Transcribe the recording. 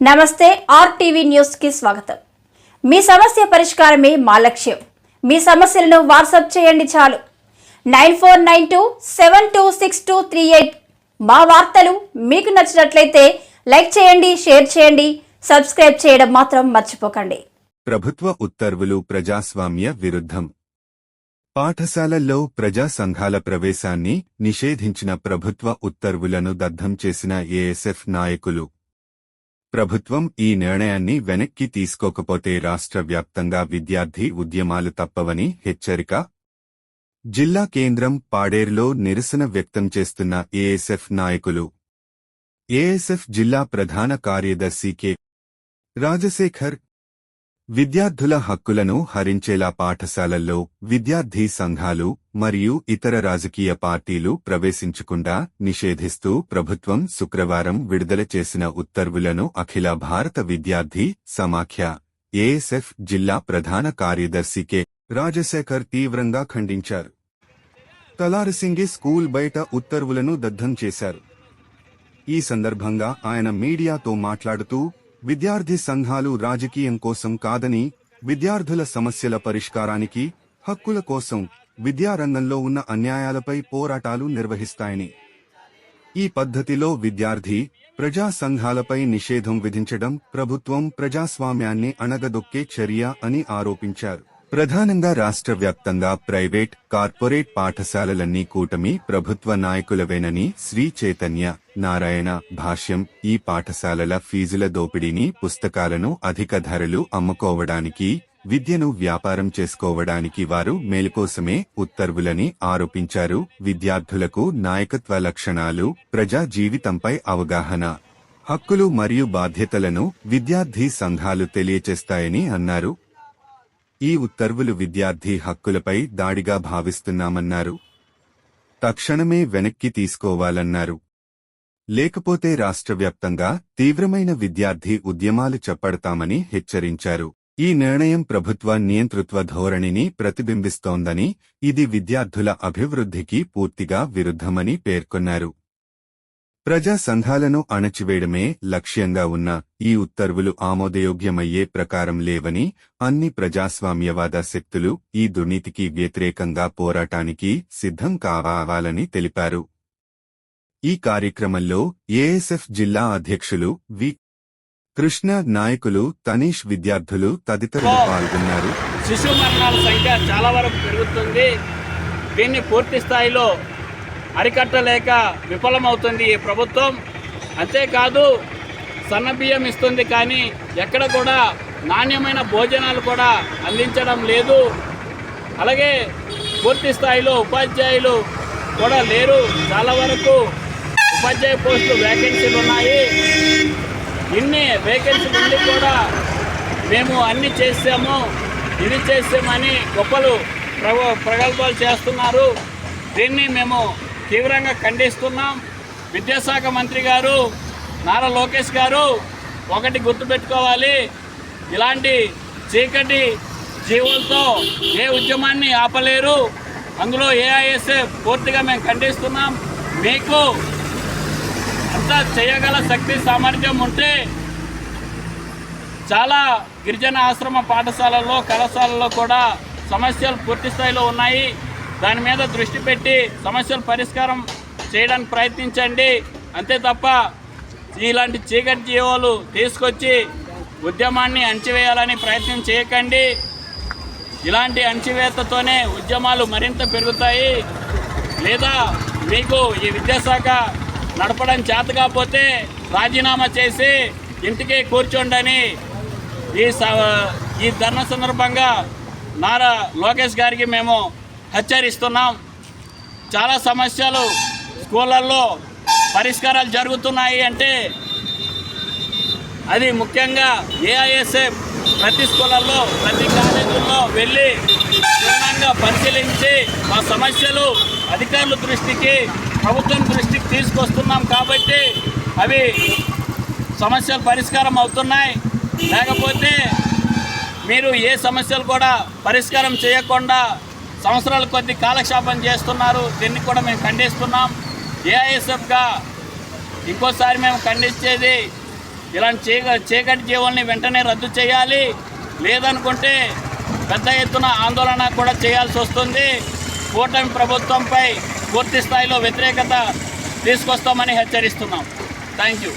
నమస్తే ఆర్టీవీ న్యూస్కి స్వాగతం. మీ సమస్య పరిష్కారమే మా లక్ష్యం. మీ సమస్యలను వాట్సాప్ చేయండి చాలు. Nine four nine two seven two six two three eight మా వార్తలు మీకు నచ్చినట్లయితే లైక్ చేయండి షేర్ చేయండి సబ్స్క్రైబ్ చేయడం మాత్రం మర్చిపోకండి. ప్రభుత్వ ఉత్తర్వులు ప్రజాస్వామ్య విరుద్ధం. పాఠశాలల్లో ప్రజా సంఘాల ప్రవేశాన్ని నిషేధించిన ప్రభుత్వ ఉత్తర్వులను దద్దం చేసిన ఏఎస్ఎఫ్ నాయకులు ప్రభుత్వం ఈ నిర్ణయాన్ని వెనక్కి తీసుకోకపోతే రాష్ట్ర వ్యాప్తంగా విద్యార్థి ఉద్యమాలు తప్పవని హెచ్చరిక. జిల్లా కేంద్రం పాడేరులో నిరసన వ్యక్తం చేస్తున్న ఏఎస్ఎఫ్ నాయకులు. ఏఎస్ఎఫ్ జిల్లా ప్రధాన కార్యదర్శి కె. రాజశేఖర్ విద్యార్థుల హక్కులను హరించేలా పాఠశాలల్లో విద్యార్థి సంఘాలు మరియు ఇతర రాజకీయ పార్టీలు ప్రవేశించకుండా నిషేధిస్తూ ప్రభుత్వం శుక్రవారం విడుదల చేసిన ఉత్తర్వులను అఖిల భారత విద్యార్థి సమాఖ్య ఏఎస్ఎఫ్ జిల్లా ప్రధాన కార్యదర్శి కె. రాజశేఖర్ తీవ్రంగా ఖండించారు. తలారసింగి స్కూల్ బయట ఉత్తర్వులను దగ్ధం చేశారు. ఈ సందర్భంగా ఆయన మీడియాతో మాట్లాడుతూ విద్యార్థి సంఘాలు రాజకీయం కోసం కాదని విద్యార్థుల సమస్యల పరిష్కారానికి హక్కుల కోసం విద్యారంగంలో ఉన్న అన్యాయాలపై పోరాటాలు నిర్వహిస్తాయని. ఈ పద్ధతిలో విద్యార్థి ప్రజా సంఘాలపై నిషేధం విధించడం ప్రభుత్వం ప్రజాస్వామ్యాన్ని అణగదొక్కే చర్య అని ఆరోపించారు. ప్రధానంగా రాష్ట్ర వ్యాప్తంగా ప్రైవేట్ కార్పొరేట్ పాఠశాలలన్నీ కూటమి ప్రభుత్వ నాయకులవేనని శ్రీ చైతన్య నారాయణ భాష్యం ఈ పాఠశాలల ఫీజుల దోపిడీని పుస్తకాలను అధిక ధరలు అమ్ముకోవడానికి విద్యను వ్యాపారం చేసుకోవడానికి వారు మేలుకోసమే ఉత్తర్వులని ఆరోపించారు. విద్యార్థులకు నాయకత్వ లక్షణాలు ప్రజా జీవితంపై అవగాహన హక్కులు మరియు బాధ్యతలను విద్యార్థి సంఘాలు తెలియచేస్తాయని అన్నారు. ఈ ఉత్తర్వులు విద్యార్థి హక్కులపై దాడిగా భావిస్తున్నామన్నారు. తక్షణమే వెనక్కి తీసుకోవాలన్నారు. లేకపోతే రాష్ట్రవ్యాప్తంగా తీవ్రమైన విద్యార్థి ఉద్యమాలు చేపడతామని హెచ్చరించారు. ఈ నిర్ణయం ప్రభుత్వ నియంతృత్వ ధోరణిని ప్రతిబింబిస్తోందని ఇది విద్యార్థుల అభివృద్ధికి పూర్తిగా విరుద్ధమని పేర్కొన్నారు. ప్రజా సంఘాలను అణచివేయడమే లక్ష్యంగా ఉన్న ఈ ఉత్తర్వులు ఆమోదయోగ్యమయ్యే ప్రకారం లేవని అన్ని ప్రజాస్వామ్యవాద శక్తులు ఈ దుర్నీతికి వ్యతిరేకంగా పోరాటానికి సిద్ధం కావాలని తెలిపారు. ఈ కార్యక్రమంలో ఏఎస్ఎఫ్ జిల్లా అధ్యక్షులు వి. కృష్ణ నాయకులు తనీష్ విద్యార్థులు తదితరులు పాల్గొన్నారు. శిశు మరణాల సంఖ్య చాలా వరకు పెరుగుతుంది. దీన్ని పూర్తి స్థాయిలో అరికట్టలేక విఫలమవుతుంది ఈ ప్రభుత్వం. అంతేకాదు సన్నబియ్యం ఇస్తుంది కానీ ఎక్కడ కూడా నాణ్యమైన భోజనాలు కూడా అందించడం లేదు. అలాగే పూర్తి స్థాయిలో ఉపాధ్యాయులు కూడా లేరు. చాలా వరకు ఉపాధ్యాయ పోస్టులు వేకెన్సీలు ఉన్నాయి. ఇన్ని వేకెన్సీలు ఉండి కూడా మేము అన్ని చేసాము ఇది చేసామని గొప్పలు ప్రగ ప్రగల్భాలు చేస్తున్నారు. దీన్ని మేము తీవ్రంగా ఖండిస్తున్నాం. విద్యాశాఖ మంత్రి గారు నారా లోకేష్ గారు ఒకటి గుర్తుపెట్టుకోవాలి. ఇలాంటి చీకటి జీవులతో ఏ ఉద్యమాన్ని ఆపలేరు. అందులో ఏఐఎస్ఏ పూర్తిగా మేము ఖండిస్తున్నాం. మీకు అంత చేయగల శక్తి సామర్థ్యం ఉంటే చాలా గిరిజన ఆశ్రమ పాఠశాలల్లో కళాశాలల్లో కూడా సమస్యలు పూర్తి స్థాయిలో ఉన్నాయి. దాని మీద దృష్టి పెట్టి సమస్యల పరిష్కారం చేయడానికి ప్రయత్నించండి. అంతే తప్ప ఇలాంటి చీకటి జీవాలు తీసుకొచ్చి ఉద్యమాన్ని అణచివేయాలని ప్రయత్నం చేయకండి. ఇలాంటి అణచివేతతోనే ఉద్యమాలు మరింత పెరుగుతాయి. లేదా మీకు ఈ విద్యాశాఖ నడపడం చేత కాకపోతే రాజీనామా చేసి ఇంటికి కూర్చోండని ఈ ఈ ధర్నా సందర్భంగా నారా లోకేష్ గారికి మేము హెచ్చరిస్తున్నాం. చాలా సమస్యలు స్కూళ్ళల్లో పరిష్కారాలు జరుగుతున్నాయి అంటే అది ముఖ్యంగా ఏఐఎస్ఏ ప్రతి స్కూళ్ళల్లో ప్రతి కాలేజీల్లో వెళ్ళి క్షుణ్ణంగా పరిశీలించి మా సమస్యలు అధికారుల దృష్టికి ప్రభుత్వం దృష్టికి తీసుకొస్తున్నాం కాబట్టి అవి సమస్యలు పరిష్కారం అవుతున్నాయి. లేకపోతే మీరు ఏ సమస్యలు కూడా పరిష్కారం చేయకుండా సంవత్సరాల కొద్ది కాలక్షేపం చేస్తున్నారు. దీన్ని కూడా మేము ఖండిస్తున్నాం. ఏఐఎస్ఎఫ్గా ఇంకోసారి మేము ఖండించేది ఇలాంటి చీక చీకటి జీవుల్ని వెంటనే రద్దు చేయాలి. లేదనుకుంటే పెద్ద ఎత్తున ఆందోళన కూడా చేయాల్సి వస్తుంది. కూటమి ప్రభుత్వంపై పూర్తి స్థాయిలో వ్యతిరేకత తీసుకొస్తామని హెచ్చరిస్తున్నాం. Thank you.